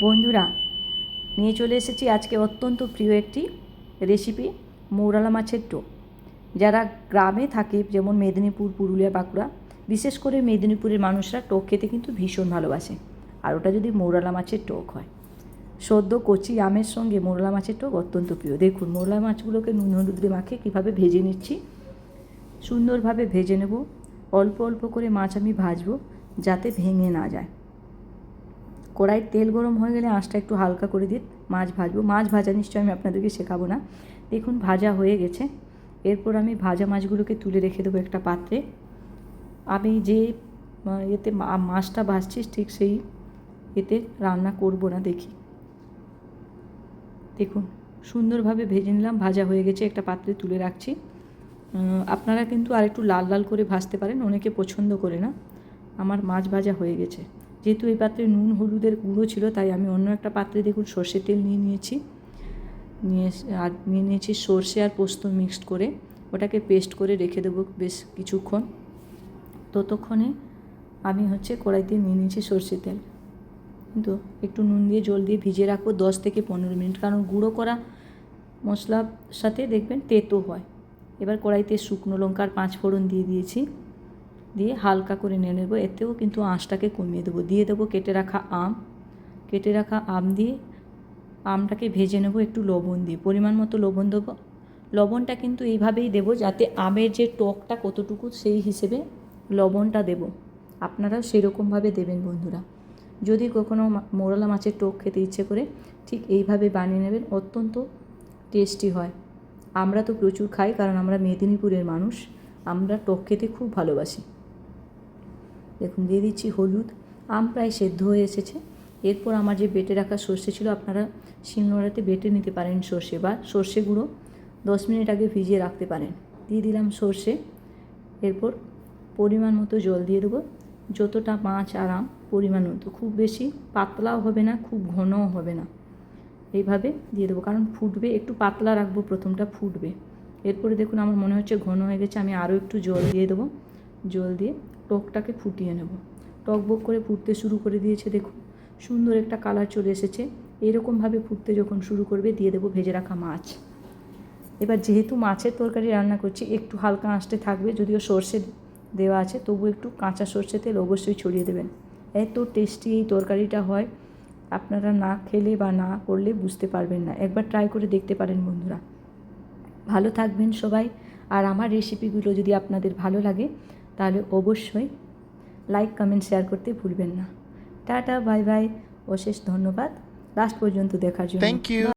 বন্ধুরা, নিয়ে চলে এসেছি আজকে অত্যন্ত প্রিয় একটি রেসিপি মৌরালা মাছের টোপ যারা গ্রামে থাকে, যেমন মেদিনীপুর, পুরুলিয়া, বাঁকুড়া, বিশেষ করে মেদিনীপুরের মানুষরা টোক খেতে কিন্তু ভীষণ ভালোবাসে। আর ওটা যদি মৌরালা মাছের টোক হয়। সদ্য কচি আমের সঙ্গে মোরলা মাছের টোক অত্যন্ত প্রিয়। দেখুন, মোরলা মাছগুলোকে নুন হলুদ দিয়ে কীভাবে ভেজে নিচ্ছি। সুন্দরভাবে ভেজে নেব। অল্প অল্প করে মাছ আমি ভাজবো যাতে ভেঙে না যায়। কড়াইয়ের তেল গরম হয়ে গেলে আঁচটা একটু হালকা করে দিন মাছ ভাজবো। মাছ ভাজা নিশ্চয়ই আমি আপনাদেরকে শেখাবো না। দেখুন, ভাজা হয়ে গেছে। এরপর আমি ভাজা মাছগুলোকে তুলে রেখে দেবো একটা পাত্রে। আমি যে এতে মাছটা ভাজছি ঠিক সেই এতে রান্না করব না, দেখি। দেখুন, সুন্দরভাবে ভেজে নিলাম, ভাজা হয়ে গেছে, একটা পাত্রে তুলে রাখছি। আপনারা কিন্তু আর একটু লাল লাল করে ভাজতে পারেন, অনেকে পছন্দ করে না। আমার মাছ ভাজা হয়ে গেছে। যেহেতু এই পাত্রে নুন, হলুদের গুঁড়ো ছিল, তাই আমি অন্য একটা পাত্রে দেখুন সর্ষের তেল নিয়ে নিয়েছি। নিয়ে আর নিয়ে নিয়েছি সর্ষে আর পোস্ত মিক্সড করে। ওটাকে পেস্ট করে রেখে দেবো বেশ কিছুক্ষণ। ততক্ষণে আমি হচ্ছে কড়াইতে নিয়ে নিয়েছি সর্ষের তেল। কিন্তু একটু নুন দিয়ে জল দিয়ে ভিজিয়ে রাখব দশ থেকে পনেরো মিনিট। কারণ গুঁড়ো করা মশলার সাথে দেখবেন তেতো হয়। এবার কড়াইতে শুকনো লঙ্কার পাঁচ ফোড়ন দিয়ে দিয়েছি। দিয়ে হালকা করে নিয়ে নেব। এতেও কিন্তু আঁশটাকে কমিয়ে দেবো। দিয়ে দেবো কেটে রাখা আম। কেটে রাখা আম দিয়ে আমটাকে ভেজে নেব একটু লবণ দিয়ে। পরিমাণ মতো লবণ দেবো। লবণটা কিন্তু এইভাবেই দেবো যাতে আমের যে টকটা কতটুকু সেই হিসেবে লবণটা দেব। আপনারাও সেরকমভাবে দেবেন বন্ধুরা। যদি কখনও মোরলা মাছের টক খেতে ইচ্ছে করে, ঠিক এইভাবে বানিয়ে নেবেন। অত্যন্ত টেস্টি হয়। আমরা তো প্রচুর খাই কারণ আমরা মেদিনীপুরের মানুষ। আমরা টক খেতে খুব ভালোবাসি। দেখুন, দিয়ে দিচ্ছি হলুদ। আম প্রায় সেদ্ধ হয়ে এসেছে। এরপর আমার যে বেটে রাখা সর্ষে ছিল, আপনারা শিলনোড়াতে বেটে নিতে পারেন সর্ষে বা সর্ষে গুঁড়ো। দশ মিনিট আগে ভিজিয়ে রাখতে পারেন। দিয়ে দিলাম সর্ষে। এরপর পরিমাণ মতো জল দিয়ে দেবো। যতটা মাছ আর আম পরিমাণ মতো। খুব বেশি পাতলাও হবে না, খুব ঘনও হবে না। এইভাবে দিয়ে দেবো। কারণ ফুটবে, একটু পাতলা রাখব, প্রথমটা ফুটবে। এরপরে দেখুন, আমার মনে হচ্ছে ঘন হয়ে গেছে। আমি আরও একটু জল দিয়ে দেবো। জল দিয়ে টকটাকে ফুটিয়ে নেব। টক বক করে ফুটতে শুরু করে দিয়েছে, দেখুন। সুন্দর একটা কালার চলে এসেছে। এরকমভাবে ফুটতে যখন শুরু করবে, দিয়ে দেবো ভেজে রাখা মাছ। এবার যেহেতু মাছের তরকারি রান্না করছি, একটু হালকা আঁচতে থাকবে, যদিও সর্ষে দেওয়া আছে, তবু একটু কাঁচা সর্ষে তেল অবশ্যই ছড়িয়ে দেবেন। এত টেস্টি এই তরকারিটা হয়, আপনারা না খেলে বা না করলে বুঝতে পারবেন না। একবার ট্রাই করে দেখতে পারেন বন্ধুরা। ভালো থাকবেন সবাই। আর আমার রেসিপিগুলো যদি আপনাদের ভালো লাগে তাহলে অবশ্যই লাইক কমেন্ট শেয়ার করতে ভুলবেন না। টাটা বাই বাই অশেষ ধন্যবাদ। লাস্ট পর্যন্ত দেখার জন্য। Thank you.